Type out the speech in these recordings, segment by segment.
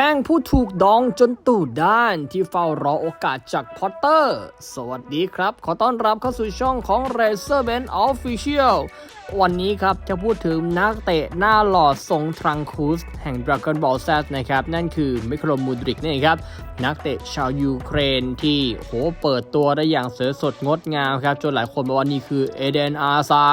ข้งผู้ถูกดองจนตูดด้านที่เฝ้ารอโอกาสจากพอตเตอร์ สวัสดีครับ ขอต้อนรับเข้าสู่ช่องของ r a c e r b a n d Official วันนี้ครับจะพูดถึงนักเตะหน้าหล่อทรงทรังคูสแห่ง Dragon Ball Z นะครับ นั่นคือมิคโลมูดริกนี่ครับ นักเตะชาวยูเครนที่โหเปิดตัวได้อย่างเสือสดงดงามครับ จนหลายคนบอกว่านี่คือเอเดนอาซา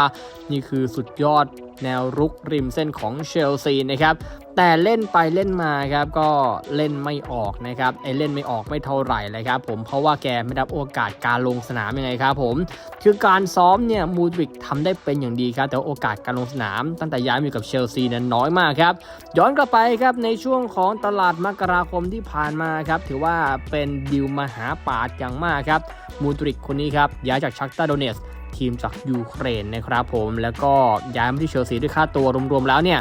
นี่คือสุดยอดแนวรุกริมเส้นของเชลซีนะครับ แต่เล่นไปเล่นมาครับก็เล่นไม่ออกนะครับไอเล่นไม่ออกไม่เท่าไหร่เลยครับผมเพราะว่าแกไม่ได้รับโอกาสการลงสนามยังไงครับผมคือการซ้อมเนี่ยมูดริกทำได้เป็นอย่างดีครับแต่โอกาสการลงสนาม ตั้งแต่ย้ายมาอยู่กับเชลซีนั้นน้อยมากครับย้อนกลับไปครับในช่วงของตลาดมกราคมที่ผ่านมาครับถือว่าเป็นดิวมหาปาดอย่างมากครับมูดริกคนนี้ครับย้ายจากชักตาโดเนส ทีมจากยูเครนนะครับผมแล้วก็ย้ายมาที่เชลซีด้วยค่าตัวรวมๆแล้วเนี่ย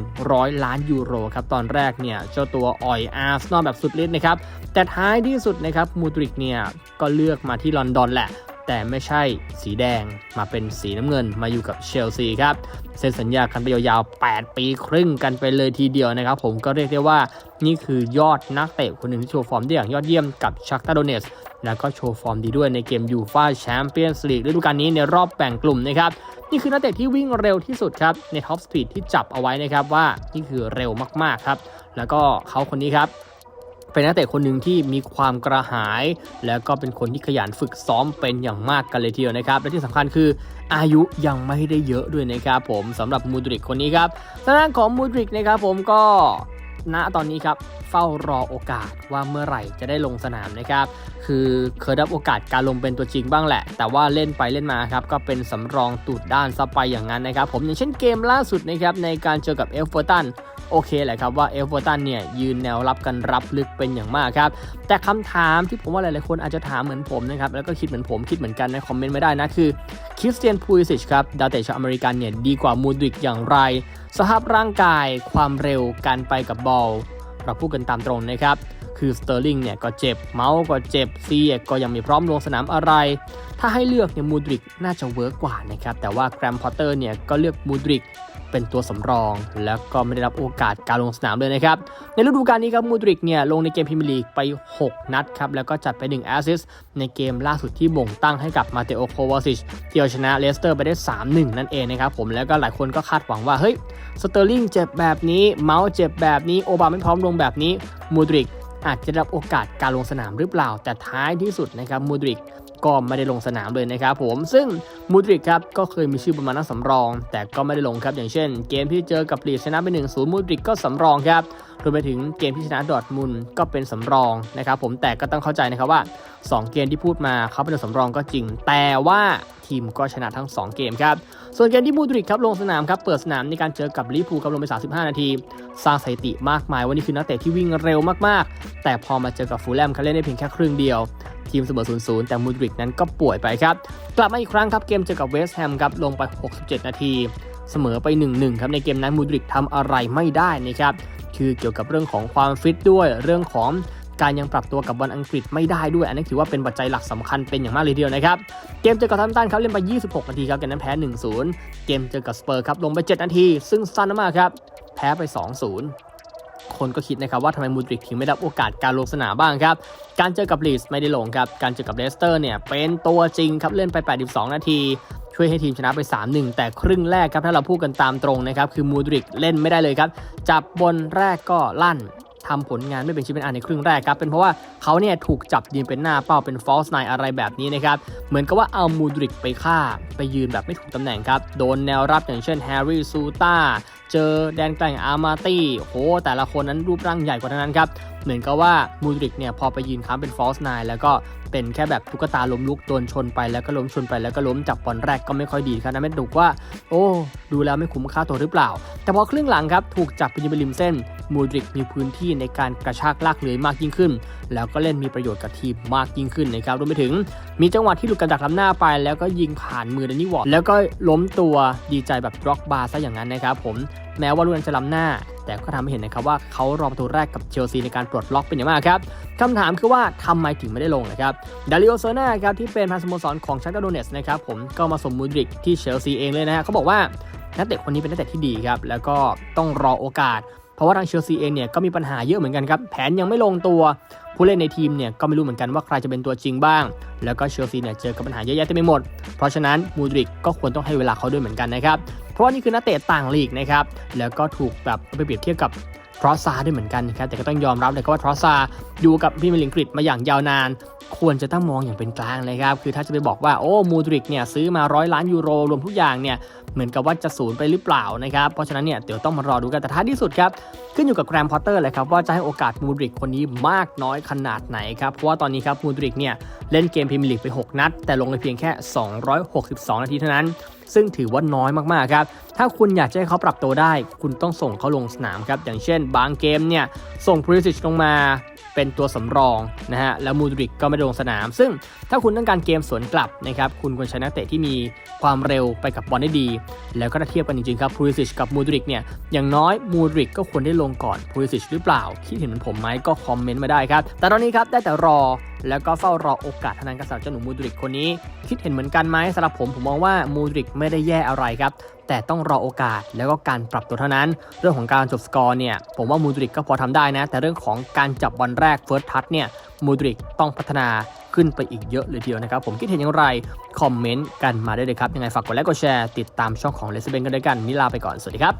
100 ล้านยูโรครับตอนแรกเนี่ยเจ้าตัวอ่อยอาร์สนอลแบบสุดฤทธิ์นะครับแต่ท้ายที่สุดนะครับมูดริกเนี่ยก็เลือกมาที่ลอนดอนแหละ แต่ไม่ใช่สีแดงมาเป็นสีน้ำเงินมาอยู่กับเชลซีครับเซ็นสัญญากันไปยาวๆ 8 ปีครึ่งกันไปเลยทีเดียวนะครับ ผมก็เรียกได้ว่านี่คือยอดนักเตะคนหนึ่งที่โชว์ฟอร์มได้อย่างยอดเยี่ยมกับชักตาโดเนสแล้วก็โชว์ฟอร์มดีด้วยในเกมยูฟาแชมเปี้ยนส์ลีกฤดูกาลนี้ในรอบแบ่งกลุ่มนะครับ นี่คือนักเตะที่วิ่งเร็วที่สุดครับ ในท็อปสปีดที่จับเอาไว้นะครับว่านี่คือเร็วมากๆครับ แล้วก็เขาคนนี้ครับ เป็นนักเตะคนหนึ่งที่มีความกระหาย แล้วก็เป็นคนที่ขยันฝึกซ้อมเป็นอย่างมากกันเลยทีเดียวนะครับ และที่สำคัญคืออายุยังไม่ได้เยอะด้วยนะครับผมสำหรับมูดริกคนนี้ครับทางด้านของมูดริกนะครับผมก็ณตอนนี้ครับเฝ้ารอโอกาสว่าเมื่อไหร่จะได้ลงสนามนะครับคือเคยได้โอกาสการลงเป็นตัวจริงบ้างแหละ แต่ว่าเล่นไปเล่นมาครับก็เป็นสำรองตูดด้านซะไปอย่างนั้นนะครับผมอย่างเช่นเกมล่าสุดนะครับในการเจอกับเอฟเวอร์ตัน โอเคแหละครับว่าเอฟเวอร์ตันเนี่ยยืนแนวรับกันรับลึกเป็นอย่างมากครับ แต่คำถามที่ผมว่าหลายๆคนอาจจะถามเหมือนผมนะครับ แล้วก็คิดเหมือนผมคิดเหมือนกันในคอมเมนต์ไม่ได้นะ คือคริสเตียนพูลิสิชครับดาวเตะชาวอเมริกันเนี่ยดีกว่ามูดริกอย่างไร สภาพร่างกายความเร็วการไปกับบอลเราพูดกันตามตรงนะครับคือสเตอร์ลิงเนี่ยก็เจ็บ เมาส์ก็เจ็บซีเอกก็ยังไม่พร้อมลงสนามอะไร ถ้าให้เลือกเนี่ยมูดริกน่าจะเวิร์กกว่านะครับ แต่ว่าแกรมพอตเตอร์เนี่ยก็เลือกมูดริก เป็นตัวสำรอง แล้วก็ไม่ได้รับโอกาสการลงสนามเลยนะครับ ในฤดูกาลนี้ครับมูดริกเนี่ยลงในเกมพรีเมียร์ลีกไป 6 นัดครับ แล้วก็จัดไป 1 แอสซิสในเกมล่าสุดที่บ่งตั้งให้กับมาเตโอโควาซิชที่เอาชนะเลสเตอร์ไปได้ 3-1 นั่นเองนะครับผมแล้วก็หลายคนก็คาดหวังว่า เฮ้ยสเตอร์ลิงเจ็บแบบนี้เมาส์เจ็บแบบนี้โอบาไม่พร้อมลงแบบนี้มูดริกอาจจะได้รับโอกาสการลงสนามหรือเปล่า แต่ท้ายที่สุดนะครับมูดริก ก็ไม่ได้ลงสนามเลยนะครับผมซึ่งมูดริกครับก็เคยมีชื่อบนมานักสำรอง แต่ก็ไม่ได้ลงครับอย่างเช่น เกมที่เจอกับลีดชนะไป1 0มูดริกก็สำรองครับรวมไปถึงเกมที่ชนะดอทมุนก็เป็นสำรองนะครับผมแต่ก็ต้องเข้าใจนะครับว่า 2 เกมที่พูดมาเขาเป็นตัวสำรองก็จริง แต่ว่าทีมก็ชนะทั้ง 2 เกมครับส่วนเกมที่มูดริกครับลงสนามครับเปิดสนามในการเจอกับลิเวอร์พูครับลงไป 35 นาที สร้างสถิติมากมายว่านี่คือนักเตะที่วิ่งเร็วมากๆ แต่พอมาเจอกับฟูลแลมเขาเล่นได้เพียงแค่ครึ่งเดียว ทีมเสมอ 0-0 แต่มูดริกนั้นก็ป่วยไปครับ กลับมาอีกครั้งครับเกมเจอกับเวสต์แฮมครับลงไป 67 นาที เสมอไป 1-1 ครับในเกมนั้นมูดริกทำอะไรไม่ได้นะครับคือเกี่ยวกับเรื่องของความฟิตด้วยเรื่องของการยังปรับตัวกับบอลอังกฤษไม่ได้ด้วย อันนี้ถือว่าเป็นปัจจัยหลักสำคัญเป็นอย่างมากเลยเดียวนะครับ เกมเจอกับทัมตันครับเล่นไป 26 นาทีครับเกมนั้นแพ้ 1-0 เกมเจอกับสเปอร์ครับลงไป 7 นาที ซึ่งสั้นมากครับแพ้ไป 2-0 คนก็คิดนะครับว่าทำไมมูดริกถึงไม่ได้รับโอกาสการลงสนามบ้างครับ การเจอกับลีสไม่ได้ลงครับ การเจอกับเลสเตอร์เนี่ยเป็นตัวจริงครับเล่นไป 82 นาที ช่วยให้ทีมชนะไป 3-1 แต่ครึ่งแรกครับถ้าเราพูดกันตามตรงนะครับคือมูดริกเล่นไม่ได้เลยครับจับบนแรกก็ลั่น ทำผลงานไม่เป็นชิ้นเป็นอันในครึ่งแรกครับ เป็นเพราะว่าเขาเนี่ยถูกจับยืนเป็นหน้าเป้าเป็นฟอสไนอะไรแบบนี้นะครับ เหมือนกับว่าเอามูดริกไปฆ่า ไปยืนแบบไม่ถูกตำแหน่งครับ โดนแนวรับอย่างเช่นแฮร์รี่ซูตาเจอแดนกลางอาร์มาตี้โหแต่ละคนนั้นรูปร่างใหญ่กว่านั้นครับเหมือนกับว่ามูดริกเนี่ยพอไปยืนค้ำเป็นฟอสไนแล้วก็เป็นแค่แบบตุ๊กตาล้มลุกโดนชนไปแล้วก็ล้มชนไปแล้วก็ล้มจับบอลแรกก็ไม่ค่อยดีครับนะไม่ดูว่า โอ้ ดูแล้วไม่คุ้มค่าตัวหรือเปล่า แต่พอครึ่งหลังครับถูกจับไปยืนไปริมเส้น มูดริกมีพื้นที่ในการกระชากลากเลื้อยมากยิ่งขึ้น แล้วก็เล่นมีประโยชน์กับทีมมากยิ่งขึ้นนะครับรวมไปถึง มีจังหวะที่หลุดกระดักล้ำหน้าไป แล้วก็ยิงผ่านมือเดนนี่วอร์ดแล้วก็ล้มตัวดีใจแบบร็อกบาร์ซะอย่างนั้นนะครับผมแม้ว่าลูกนั้นจะล้ำหน้า แต่ก็ทำให้เห็นนะครับว่าเขารอประตูแรกกับเชลซีในการปลดล็อกเป็นอย่างมากครับคำถามคือว่าทำไมถึงไม่ได้ลงนะครับดาริโอโซนาครับที่เป็นพาสโมสรของชักตาโดเนสนะครับผมก็มาสมมูดริกที่เชลซีเองเลยนะฮะเขาบอกว่านักเตะคนนี้เป็นนักเตะที่ดีครับแล้วก็ต้องรอโอกาส เพราะว่าทางเชลซีเองเนี่ยก็มีปัญหาเยอะเหมือนกันครับ แผนยังไม่ลงตัว ผู้เล่นในทีมเนี่ยก็ไม่รู้เหมือนกันว่าใครจะเป็นตัวจริงบ้าง แล้วก็เชลซีเนี่ยเจอกับปัญหาเยอะแยะเต็มไปหมด เพราะฉะนั้นมูดริกก็ควรต้องให้เวลาเขาด้วยเหมือนกันนะครับ เพราะว่านี่คือนักเตะต่างลีกนะครับ แล้วก็ถูกแบบไปเปรียบเทียบกับทรอสซาด้วยเหมือนกันนะครับ แต่ก็ต้องยอมรับเลยครับว่าทรอสซาอยู่กับพรีเมียร์ลีกอังกฤษมาอย่างยาวนานควรจะต้องมองอย่างเป็นกลางเลยครับ คือถ้าจะไปบอกว่าโอ้ มูดริกเนี่ยซื้อมาร้อยล้านยูโรรวมทุกอย่างเนี่ย เหมือนกับว่าจะศูนย์ไปหรือเปล่านะครับ เพราะฉะนั้นเนี่ยเดี๋ยวต้องมารอดูกันแต่ท้ายที่สุดครับ ขึ้นอยู่กับแกรมพอตเตอร์เลยครับว่าจะให้โอกาสมูดริกคนนี้มากน้อยขนาดไหนครับ เพราะว่าตอนนี้ครับมูดริกเนี่ยเล่นเกมพรีเมียร์ลีกไป 6 นัด แต่ลงไปเพียงแค่ 262 นาทีเท่านั้น ซึ่งถือว่าน้อยมากๆครับถ้าคุณอยากจะให้เขาปรับตัวได้ คุณต้องส่งเขาลงสนามครับอย่างเช่น บางเกมเนี่ยส่งพริซิชลงมาเป็นตัวสำรองนะฮะแล้วมูดริกก็ไม่ลงสนาม ซึ่งถ้าคุณต้องการเกมสวนกลับนะครับคุณควรใช้นักเตะที่มีความเร็วไปกับบอลได้ดี แล้วก็ถ้าเทียบกันจริงๆครับพริซิชกับมูดริกเนี่ยอย่างน้อยมูดริกก็ควรได้ลงก่อนพริซิชหรือเปล่า คิดเห็นเหมือนผมไหมก็คอมเมนต์มาได้ครับ แต่ตอนนี้ครับได้แต่รอ แล้วก็เฝ้ารอโอกาสเท่านั้นกับสำหรับเจ้าหนุ่มมูดริกคนนี้ คิดเห็นเหมือนกันไหมสำหรับผมผมมองว่ามูดริกไม่ได้แย่อะไรครับ แต่ต้องรอโอกาสแล้วก็การปรับตัวเท่านั้น เรื่องของการจบสกอร์เนี่ยผมว่ามูดริกก็พอทำได้นะ แต่เรื่องของการจับบอลแรกเฟิร์สทัชเนี่ยมูดริกต้องพัฒนาขึ้นไปอีกเยอะเลยทีเดียวนะครับ ผมคิดเห็นอย่างไร คอมเมนต์กันมาได้เลยครับ ยังไงฝากกดไลค์กดแชร์ ติดตามช่องของเลสเบนกันด้วยกันนิลาไปก่อน สวัสดีครับ